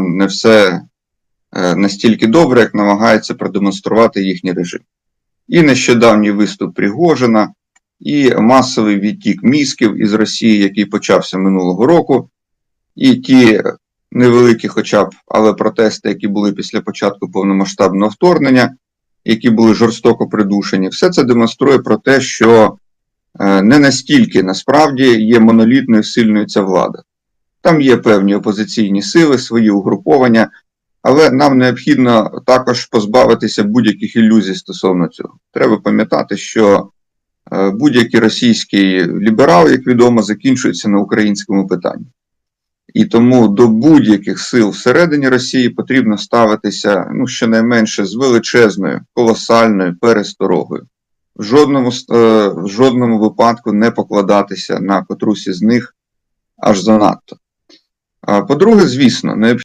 там не все е, настільки добре, як намагається продемонструвати їхній режим. І нещодавній виступ Пригожина, і масовий відтік мізків із Росії, який почався минулого року, і ті невеликі, хоча б, але протести, які були після початку повномасштабного вторгнення, які були жорстоко придушені, все це демонструє про те, що е, не настільки насправді є монолітною сильною ця влада. Там є певні опозиційні сили, свої угруповання, але нам необхідно також позбавитися будь-яких ілюзій стосовно цього. Треба пам'ятати, що е, будь-який російський ліберал, як відомо, закінчується на українському питанні. І тому до будь-яких сил всередині Росії потрібно ставитися ну, щонайменше з величезною, колосальною пересторогою. В жодному, е, в жодному випадку не покладатися на котрусь із них аж занадто. По-друге, звісно, необхідно.